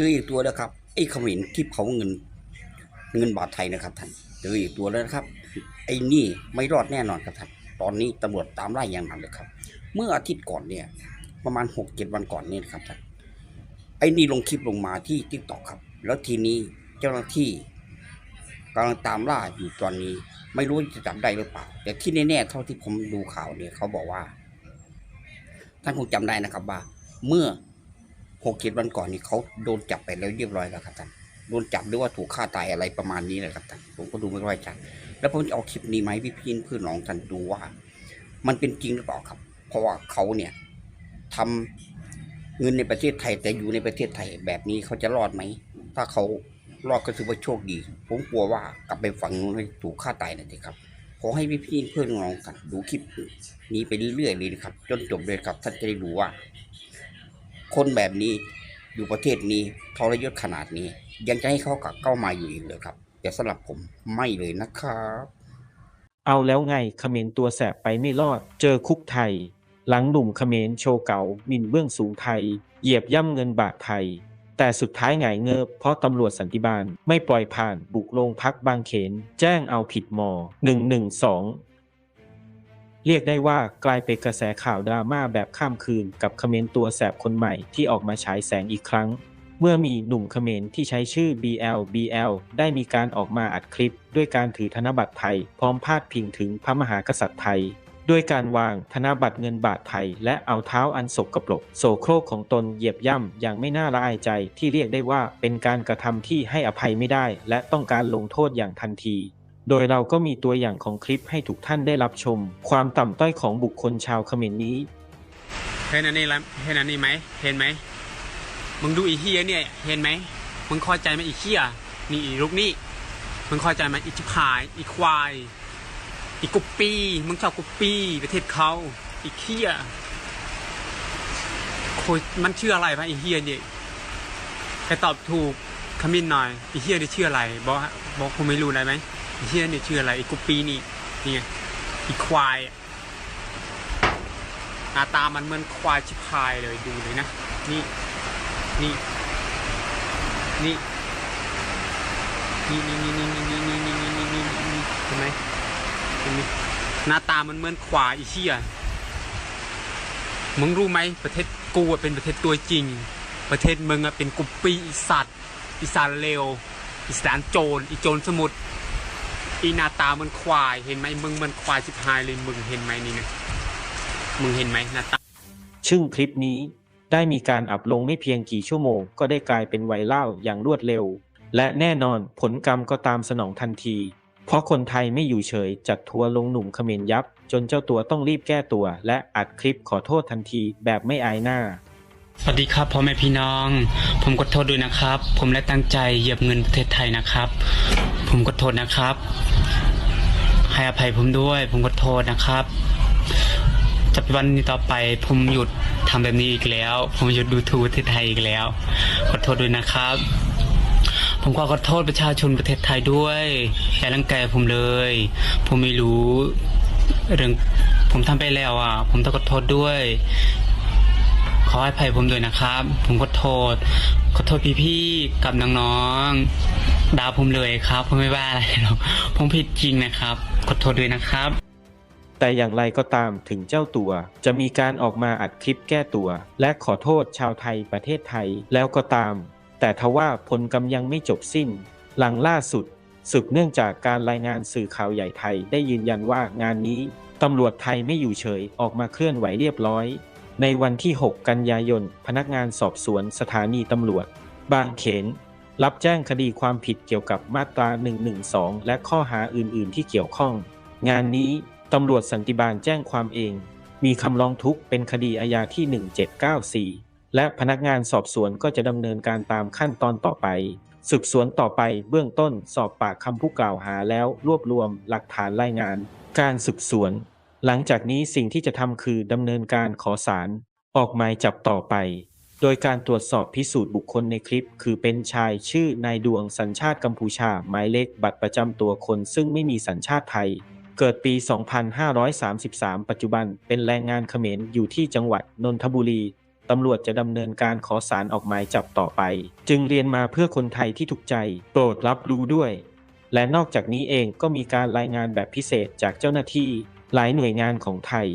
เจออีกตัวแล้วครับไอ้เขมิ้นที่เผาเงิน เงินบาทไทยนะครับท่านเจออีกตัวแล้วนะครับ ไอ้นี่ไม่รอดแน่นอนครับท่านตอนนี้ตำรวจตามไล่อย่างหนักเลยครับ เมื่ออาทิตย์ก่อนเนี่ย ประมาณหกเจ็ดวันก่อนนี่นะครับท่านไอ้นี่ลงคลิปลงมาที่ทิกตอกครับ แล้วทีนี้เจ้าหน้าที่กำลังตามล่าอยู่ตอนนี้ ไม่รู้จะจับได้หรือเปล่า แต่ที่แน่ๆเท่าที่ผมดูข่าวเนี่ยเขาบอกว่า ท่านคงจำได้นะครับว่า เมื่อ หกเจ็ดวันก่อนนี่เขาโดนจับไปแล้วเรียบร้อยแล้วครับท่านโดนจับหรือว่าถูกฆ่าตายอะไรประมาณนี้เลยครับท่านผมก็ดูไม่ค่อยชัดแล้วผมจะเอาคลิปนี้ไหมพี่พี่เพื่อนน้องท่านดูว่า มันเป็นจริงหรือเปล่าครับ เพราะว่าเขาเนี่ยทำเงินในประเทศไทย แต่อยู่ในประเทศไทยแบบนี้เขาจะรอดไหม ถ้าเขารอดก็ถือว่าโชคดี ผมกลัวว่ากลับไปฝั่งนู้นให้ถูกฆ่าตายนะทีครับขอให้พี่พี่เพื่อนน้องกันดูคลิปนี้ไปเรื่อยๆเลยนะครับ จนจบเลยครับท่านจะได้รู้ว่า คนแบบนี้อยู่ประเทศนี้ทรยศขนาดนี้ ยังจะให้เขากลับเข้ามาอยู่อีกเลยครับ แต่สำหรับผมไม่เลยนะครับ เอาแล้วไงเขมรตัวแสบไปไม่รอด เจอคุกไทย หลังหนุ่มเขมรโชว์เก่าหมิ่นเบื้องสูงไทย เหยียบย่ำเงินบาทไทย แต่สุดท้ายไงายเงิบเพราะตำรวจสันติบาลไม่ปล่อยผ่านบุกโรงพักบางเขน แจ้งเอาผิดม 112 เรียกได้ว่ากลายเป็นกระแสข่าวดราม่าแบบข้ามคืนกับเขมรตัวแสบคนใหม่ที่ออกมาฉายแสงอีกครั้ง เมื่อมีหนุ่มเขมรที่ใช้ชื่อ BL BL ได้มีการออกมาอัดคลิป ด้วยการถือธนบัตรไทย พร้อมพาดพิงถึงพระมหากษัตริย์ไทยด้วยการวางธนบัตรเงินบาทไทย และเอาเท้าอันสกปรกโสโครกของตนเหยียบย่ำอย่างไม่น่าละอายใจที่เรียกได้ว่าเป็นการกระทำที่ให้อภัยไม่ได้ และต้องการลงโทษอย่างทันที โดยเราก็มีตัวอย่างของคลิปให้ทุกท่านได้รับชม ความต่ำต้อยของบุคคลชาวเขมรนี้ เห็นอันนี้แล้วเห็นอันนี้ไหมเห็นไหมมึงดูอีเฮียเนี่ยเห็นไหมมึงเข้าใจไหมอีเฮียนี่อีลูกนี่มึงเข้าใจไหมอีชิบหายอีควายอีกุปปี้มึงชอบกุปปี้ประเทศเขาอีเฮียโคยมันชื่ออะไรปะอีเฮียเนี่ยใครตอบถูกคอมเมินหน่อยอีเฮียนี่ชื่ออะไรบอกบอกคุณไม่รู้ได้ไหม เฮียนี่ชื่ออะไรอีกุปปี้นี่นี่ไงอีควายหน้าตามันเหมือนควายชิบหายเลยดูเลยนะนี่ นี่ นี่นี่นี่นี่นี่นี่นี่นี่นี่นี่นี่นี่เห็นไหมเห็นไหมหน้าตามันเหมือนควายอีเชี่ยมึงรู้ไหมประเทศกูเป็นประเทศตัวจริง ประเทศมึงอะเป็นกุปปี้อีสัตว์อีสานเลวอีสานโจรอีโจรสมุทร อีนาตามันควายเห็นไหมมึงมันควายชิบหายเลยมึงเห็นไหมนี่นะมึงเห็นไหมนาตาซึ่งคลิปนี้ได้มีการอัพลงไม่เพียงกี่ชั่วโมง ก็ได้กลายเป็นไวรัลอย่างรวดเร็ว และแน่นอนผลกรรมก็ตามสนองทันที เพราะคนไทยไม่อยู่เฉยจัดทัวร์ลงหนุ่มเขมรยับ จนเจ้าตัวต้องรีบแก้ตัว และอัดคลิปขอโทษทันทีแบบไม่อายหน้า สวัสดีครับพ่อแม่พี่น้อง ผมขอโทษด้วยนะครับ ผมได้ตั้งใจเหยียบเงินประเทศไทยนะครับ ผมขอโทษนะครับ ให้อภัยผมด้วย ผมขอโทษนะครับจากวันนี้ต่อไปผมหยุดทำแบบนี้อีกแล้ว ผมหยุดดูทูประเทศไทยอีกแล้วขอโทษด้วยนะครับ ผมขอขอโทษประชาชนประเทศไทยด้วยอย่ารังแกผมเลย ผมไม่รู้เรื่องผมทำไปแล้วอะ ผมต้องขอโทษด้วย ขอให้ภัยผมด้วยนะครับ ผมขอโทษ ขอโทษพี่ๆกับน้องๆดาวผมเลยครับ ผมไม่ว่าอะไรหรอกผมผิดจริงนะครับ ขอโทษด้วยนะครับ แต่อย่างไรก็ตามถึงเจ้าตัว จะมีการออกมาอัดคลิปแก้ตัว และขอโทษชาวไทยประเทศไทยแล้วก็ตาม แต่ทว่าผลกำยังไม่จบสิ้น หลังล่าสุดสืบเนื่องจากการรายงานสื่อข่าวใหญ่ไทยได้ยืนยันว่างานนี้ตำรวจไทยไม่อยู่เฉยออกมาเคลื่อนไหวเรียบร้อย ในวันที่ 6 กันยายน พนักงานสอบสวนสถานีตำรวจ บางเขน รับแจ้งคดีความผิดเกี่ยวกับมาตรา 112 และข้อหาอื่น ๆ ที่เกี่ยวข้อง งานนี้ตำรวจสันติบาลแจ้งความเอง มีคำร้องทุกข์เป็นคดีอาญาที่ 1794 และพนักงานสอบสวนก็จะดำเนินการตามขั้นตอนต่อไป สืบสวนต่อไปเบื้องต้นสอบปากคำผู้กล่าวหาแล้วรวบรวมหลักฐานรายงาน การสืบสวน หลังจากนี้สิ่งที่จะทำคือดำเนินการขอสารออกหมายจับต่อไป โดยการตรวจสอบพิสูจน์บุคคลในคลิป คือเป็นชายชื่อนายดวงสัญชาติกัมพูชา หมายเลขบัตรประจำตัวคนซึ่งไม่มีสัญชาติไทย เกิดปี 2533 ปัจจุบันเป็นแรงงานเขมรอยู่ที่จังหวัดนนทบุรีตำรวจจะดำเนินการขอสารออกหมายจับต่อไป จึงเรียนมาเพื่อคนไทยที่ถูกใจ โปรดรับรู้ด้วย และนอกจากนี้เองก็มีการรายงานแบบพิเศษจากเจ้าหน้าที่ หลายหน่วยงานของไทย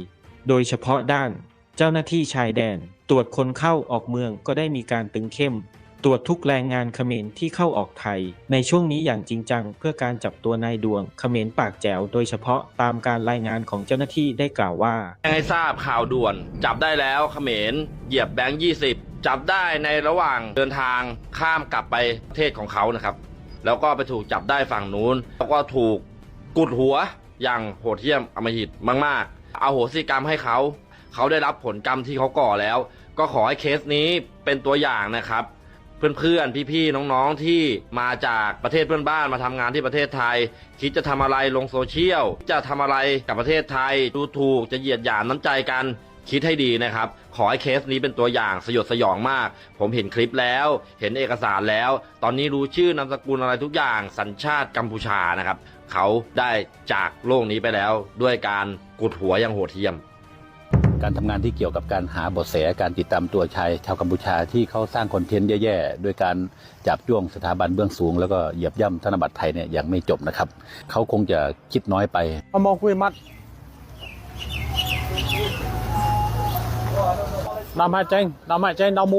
โดยเฉพาะด้าน เจ้าหน้าที่ชายแดน ตรวจคนเข้าออกเมืองก็ได้มีการตึงเข้ม ตรวจทุกแรงงานเขมรที่เข้าออกไทย ในช่วงนี้อย่างจริงจัง เพื่อการจับตัวนายดวงเขมรปากแจ๋วโดยเฉพาะตามการรายงานของเจ้าหน้าที่ได้กล่าวว่าแจ้งให้ทราบข่าวด่วน จับได้แล้วเขมรเหยียบแบงค์ยี่สิบจับได้ในระหว่างเดินทางข้ามกลับไปประเทศของเขานะครับ แล้วก็ไปถูกจับได้ฝั่งนู้นแล้วก็ถูกกุดหัว อย่างโหดเหี้ยมอำมหิตมากๆเอาโหสิกรรมให้เขา เขาได้รับผลกรรมที่เขาก่อแล้ว ก็ขอให้เคสนี้เป็นตัวอย่างนะครับ เพื่อนๆ พี่ๆ น้องๆ ที่มาจากประเทศเพื่อนบ้านมาทำงานที่ประเทศไทย คิดจะทำอะไรลงโซเชียล จะทำอะไรกับประเทศไทย ดูถูกจะเหยียดหยามน้ำใจกัน คิดให้ดีนะครับ ขอให้เคสนี้เป็นตัวอย่างสยดสยองมาก ผมเห็นคลิปแล้ว เห็นเอกสารแล้ว ตอนนี้รู้ชื่อนามสกุลอะไรทุกอย่าง สัญชาติกัมพูชานะครับ เขาได้จากโลกนี้ไปแล้ว ด้วยการกุดหัวอย่างโหดเหี้ยม การทำงานที่เกี่ยวกับการหาเบาะแสการติดตามตัวชายชาวกัมพูชาที่เขาสร้างคอนเทนต์แย่ๆด้วยการจับจ้วงสถาบันเบื้องสูง แล้วก็เหยียบย่ำธนบัตรไทยเนี่ยยังไม่จบนะครับเขาคงจะคิดน้อยไป เอามองคุยมัด ดำให้เจงดำให้เจงดำห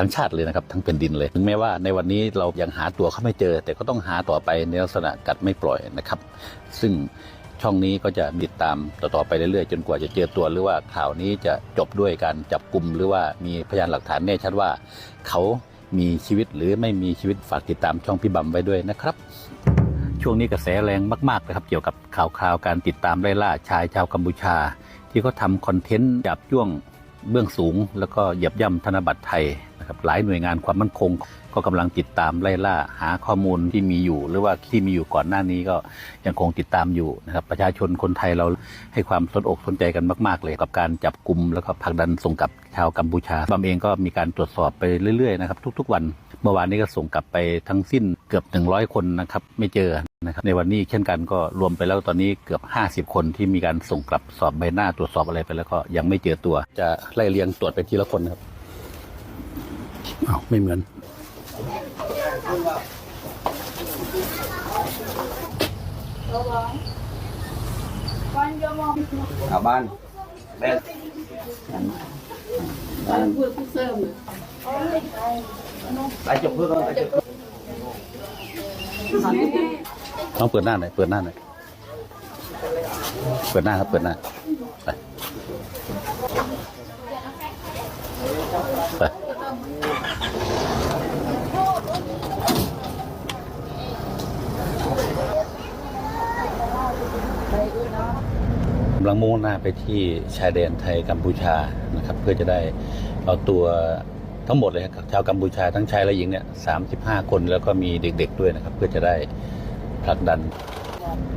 ทั้งชาติเลยนะครับทั้งแผ่นดินเลยถึงแม้ว่าในวันนี้เรายังหาตัวเขาไม่เจอ แต่ก็ต้องหาต่อไปในลักษณะกัดไม่ปล่อยนะครับ ซึ่งช่องนี้ก็จะติดตามต่อๆไปเรื่อยๆ จนกว่าจะเจอตัวหรือว่าข่าวนี้จะจบด้วยการจับกลุ่มหรือว่ามีพยานหลักฐานแน่ชัดว่า เขามีชีวิตหรือไม่มีชีวิตฝากติดตามช่องพี่บัมไว้ด้วยนะครับ ช่วงนี้กระแสแรงมากๆนะครับ เกี่ยวกับข่าวคราวการติดตามไล่ล่าชายชาวกัมพูชา ที่เขาทำคอนเทนต์จับจ้วง เบื้องสูง แล้วก็เหยียบย่ำธนบัตรไทยนะครับหลายหน่วยงานความมั่นคง ก็กำลังติดตามไล่ล่าหาข้อมูลที่มีอยู่ หรือว่าที่มีอยู่ก่อนหน้านี้ก็ยังคงติดตามอยู่นะครับประชาชนคนไทยเราให้ความสนอกสนใจกันมาก ๆ เลยกับการจับกลุ่มแล้วก็ผลักดันส่งกลับชาวกัมพูชาบำเองก็มีการตรวจสอบไปเรื่อยๆนะครับทุก ๆ วัน เมื่อวานนี้ก็ส่งกลับไปทั้งสิ้นเกือบ 100 คนนะครับไม่เจอนะครับในวันนี้เช่นกันก็รวมไปแล้วตอนนี้เกือบ 50 คนที่มีการส่งกลับสอบใบหน้าตรวจสอบอะไรไปแล้วก็ยังไม่เจอตัว จะไล่เรียงตรวจไปทีละคนนะครับอ้าวไม่เหมือนชาวบ้านแม่ ไปจบเพื่อนไปจบต้องเปิดหน้าหน่อยเปิดหน้าหน่อยเปิดหน้าครับเปิดหน้าไปไปกำลังมุ่งหน้าไปที่ชายแดนไทยกัมพูชานะครับ เพื่อจะได้เอาตัว ทั้งหมดเลยครับชาวกัมพูชาทั้งชายและหญิงเนี่ยสาคนแล้วก็มีเด็ก ๆด้วยนะครับ เพื่อจะได้ผลักดัน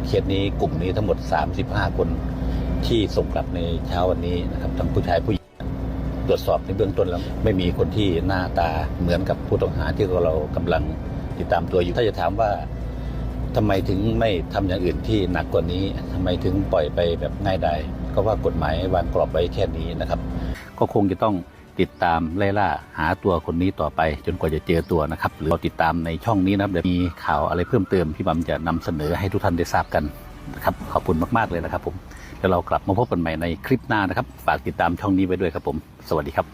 เคสนี้กลุ่มนี้ทั้งหมด 35 คนที่ส่งกลับในเช้าวันนี้นะครับทั้งผู้ชายผู้หญิงตรวจสอบในเบื้องต้นแล้วไม่มีคนที่หน้าตาเหมือนกับผู้ต้องหาที่เรากำลังติดตามตัวอยู่ถ้าจะถามว่าทำไมถึงไม่ทำอย่างอื่นที่หนักกว่านี้ทำไมถึงปล่อยไปแบบง่ายดายก็ว่ากฎหมายวางกรอบไว้แค่นี้นะครับ ก็คงจะต้อง ติดตามไล่ล่าหาตัวคนนี้ต่อไป จนกว่าจะเจอตัวนะครับ หรือเราติดตามในช่องนี้นะครับเดี๋ยวมีข่าวอะไรเพิ่มเติมพี่บัมจะนำเสนอให้ทุกท่านได้ทราบกันนะครับขอบคุณมากๆเลยนะครับ ผมแล้วเรากลับมาพบกันใหม่ในคลิปหน้านะครับ ฝากติดตามช่องนี้ไว้ด้วยครับผม สวัสดีครับ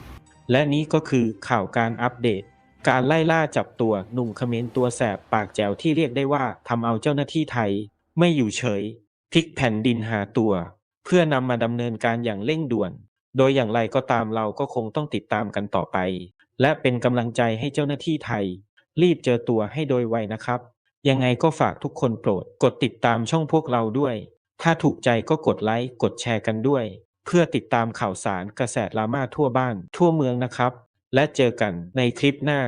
และนี้ก็คือข่าวการอัปเดต การไล่ล่าจับตัวหนุ่มเขมรตัวแสบปากแจวที่เรียกได้ว่าทำเอาเจ้าหน้าที่ไทย ไม่อยู่เฉยพลิกแผ่นดินหาตัว เพื่อนำมาดำเนินการอย่างเร่งด่วน โดยอย่างไรก็ตามเราก็คงต้องติดตามกันต่อไป และเป็นกำลังใจให้เจ้าหน้าที่ไทย รีบเจอตัวให้โดยไวนะครับ ยังไงก็ฝากทุกคนโปรดกดติดตามช่องพวกเราด้วย ถ้าถูกใจก็กดไลค์กดแชร์กันด้วย เพื่อติดตามข่าวสารกระแสดราม่าทั่วบ้านทั่วเมืองนะครับ และเจอกันในคลิปหน้า